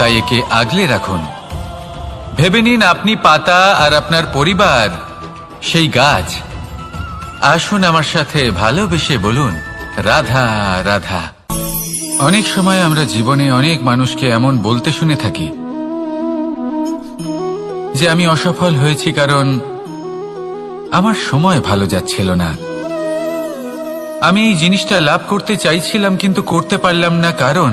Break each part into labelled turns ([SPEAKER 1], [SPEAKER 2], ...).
[SPEAKER 1] তাই একে আগলে রাখুন। ভেবে নিন আপনি পাতা আর আপনার পরিবার, সেই গাছ। আসুন আমার সাথে ভালোবেসে বলুন, রাধা রাধা। অনেক সময় আমরা জীবনে অনেক মানুষকে এমন বলতে শুনে থাকি, যে আমি অসফল হয়েছি কারণ আমার সময় ভালো যাচ্ছিল না। আমি এই জিনিসটা লাভ করতে চাইছিলাম কিন্তু করতে পারলাম না কারণ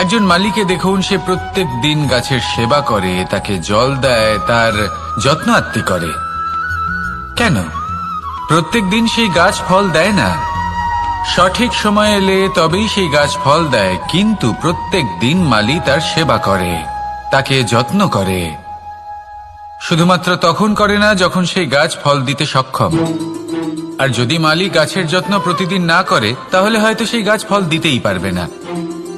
[SPEAKER 1] একজন মালিকে দেখুন, সে প্রত্যেক দিন গাছের সেবা করে, তাকে জল দেয়, তার যত্ন আত্মি করে। কেন? প্রত্যেক দিন সেই গাছ ফল দেয় না। সঠিক সময় এলে তবেই সেই গাছ ফল দেয়, কিন্তু প্রত্যেক দিন মালি তার সেবা করে, তাকে যত্ন করে। শুধুমাত্র তখন করে না, যখন সেই গাছ ফল দিতে সক্ষম। আর যদি মালি গাছের যত্ন প্রতিদিন না করে, তাহলে হয়তো সেই গাছ ফল দিতেই পারবে না।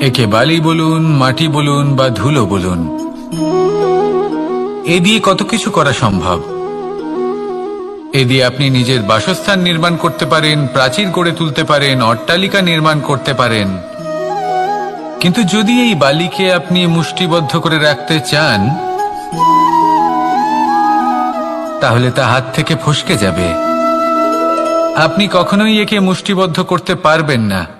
[SPEAKER 1] একে বালি বলুন, মাটি বলুন বা ধুলো বলুন, এ দিয়ে কত কিছু করা সম্ভব? এ দিয়ে আপনি নিজের বাসস্থান নির্মাণ করতে পারেন, প্রাচীর গড়ে তুলতে পারেন, অট্টালিকা নির্মাণ করতে পারেন। কিন্তু যদি এই বালিকে আপনি মুষ্টিবদ্ধ করে রাখতে চান, তাহলে তা হাত থেকে ফসকে যাবে। আপনি কখনোই একে মুষ্টিবদ্ধ করতে পারবেন না।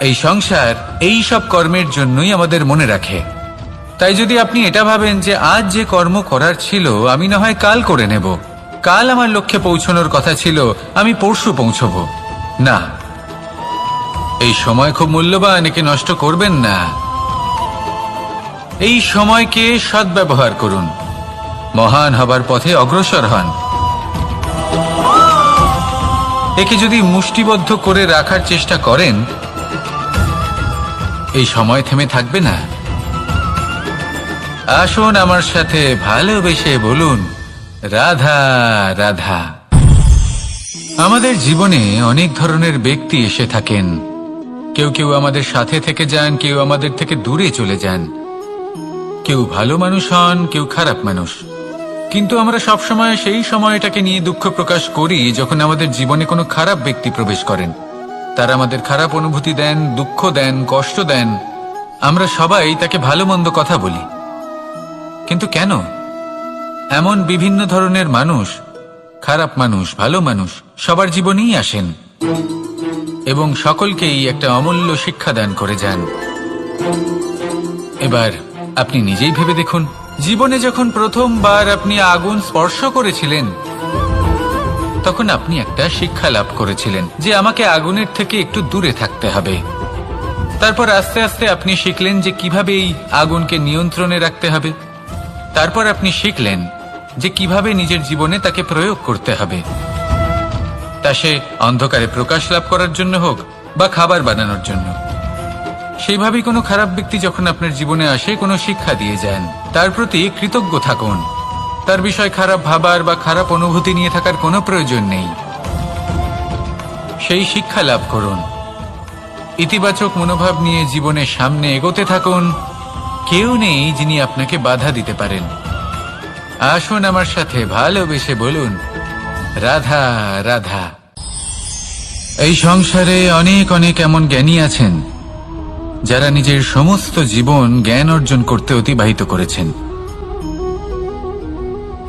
[SPEAKER 1] এই সংসার, এই সব কর্মের জন্যই আমাদের মনে রাখে। তাই যদি আপনি এটা ভাবেন যে আজ যে কর্ম করার ছিল, আমি না হয় কাল করে নেব। কাল আমার লক্ষ্যে পৌঁছানোর কথা ছিল, আমি পরশু পৌঁছব। না। এই সময় খুব মূল্যবান, একে নষ্ট করবেন না। এই সময়কে সদ্ব্যবহার করুন। মহান হবার পথে অগ্রসর হন। একে যদি মুষ্টিবদ্ধ করে রাখার চেষ্টা করেন এই সময় থেমে থাকবে না। আসুন আমার সাথে ভালোবেসে বলুন, রাধা রাধা। আমাদের জীবনে অনেক ধরনের ব্যক্তি এসে থাকেন। কেউ কেউ আমাদের সাথে থেকে যান, কেউ আমাদের থেকে দূরে চলে যান। কেউ ভালো মানুষ হন, কেউ খারাপ মানুষ। কিন্তু আমরা সবসময় সেই সময়টাকে নিয়ে দুঃখ প্রকাশ করি যখন আমাদের জীবনে কোনো খারাপ ব্যক্তি প্রবেশ করেন। তারা আমাদের খারাপ অনুভূতি দেন, দুঃখ দেন, কষ্ট দেন। আমরা সবাই তাকে ভালো মন্দ কথা বলি। কিন্তু কেন? এমন বিভিন্ন ধরনের মানুষ, খারাপ মানুষ, ভালো মানুষ, সবার জীবনেই আসেন এবং সকলকেই একটা অমূল্য শিক্ষা দান করে যান। এবার আপনি নিজেই ভেবে দেখুন, জীবনে যখন প্রথমবার আপনি আগুন স্পর্শ করেছিলেন তখন আপনি একটা শিক্ষা লাভ করেছিলেন যে আমাকে আগুনের থেকে একটু দূরে থাকতে হবে। তারপর আস্তে আস্তে আপনি শিখলেন যে কীভাবে এই আগুনকে নিয়ন্ত্রণে রাখতে হবে। তারপর আপনি শিখলেন যে কীভাবে নিজের জীবনে তাকে প্রয়োগ করতে হবে। তা সে অন্ধকারে প্রকাশ লাভ করার জন্য হোক বা খাবার বানানোর জন্য। সেইভাবেই কোনো খারাপ ব্যক্তি যখন আপনার জীবনে আসে, কোনো শিক্ষা দিয়ে যান, তার প্রতি কৃতজ্ঞ থাকুন। তার বিষয় খারাপ ভাবার বা খারাপ অনুভূতি নিয়ে থাকার কোনো প্রয়োজন নেই। সেই শিক্ষা লাভ করুন। ইতিবাচক মনোভাব নিয়ে জীবনের সামনে এগোতে থাকুন। কেউ নেই যিনি আপনাকে বাধা দিতে পারেন। আসুন আমার সাথে ভালোবেসে বলুন, রাধা রাধা। এই সংসারে অনেক অনেক এমন জ্ঞানী আছেন, যারা নিজের সমস্ত জীবন জ্ঞান অর্জন করতে অতিবাহিত করেছেন।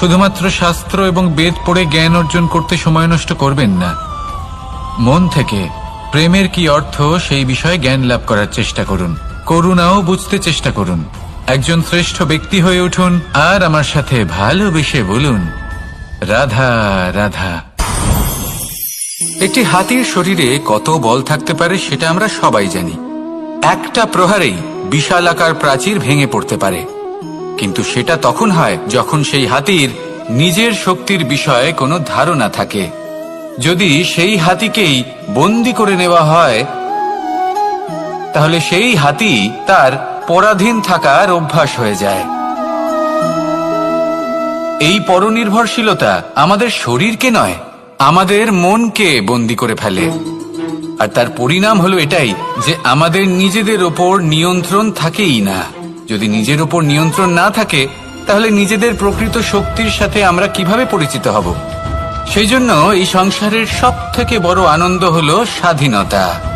[SPEAKER 1] শুধুমাত্র শাস্ত্র এবং বেদ পড়ে জ্ঞান অর্জন করতে সময় নষ্ট করবেন না। মন থেকে প্রেমের কি অর্থ, সেই বিষয়ে জ্ঞান লাভ করার চেষ্টা করুন। করুণাও বুঝতে চেষ্টা করুন। একজন শ্রেষ্ঠ ব্যক্তি হয়ে উঠুন আর আমার সাথে ভালোবেসে বলুন, রাধা রাধা। একটি হাতির শরীরে কত বল থাকতে পারে সেটা আমরা সবাই জানি। একটা প্রহারেই বিশাল আকার প্রাচীর ভেঙে পড়তে পারে। কিন্তু সেটা তখন হয় যখন সেই হাতির নিজের শক্তির বিষয়ে কোনো ধারণা থাকে। যদি সেই হাতিকেই বন্দি করে নেওয়া হয়, তাহলে সেই হাতি তার পরাধীন থাকার অভ্যাস হয়ে যায়। এই পরনির্ভরশীলতা আমাদের শরীরকে নয়, আমাদের মনকে বন্দি করে ফেলে। আর তার পরিণাম হলো এটাই যে আমাদের নিজেদের ওপর নিয়ন্ত্রণ থাকেই না। যদি নিজের ওপর নিয়ন্ত্রণ না থাকে, তাহলে নিজেদের প্রকৃত শক্তির সাথে আমরা কীভাবে পরিচিত হব? সেই জন্য এই সংসারের সব থেকে বড় আনন্দ হল স্বাধীনতা।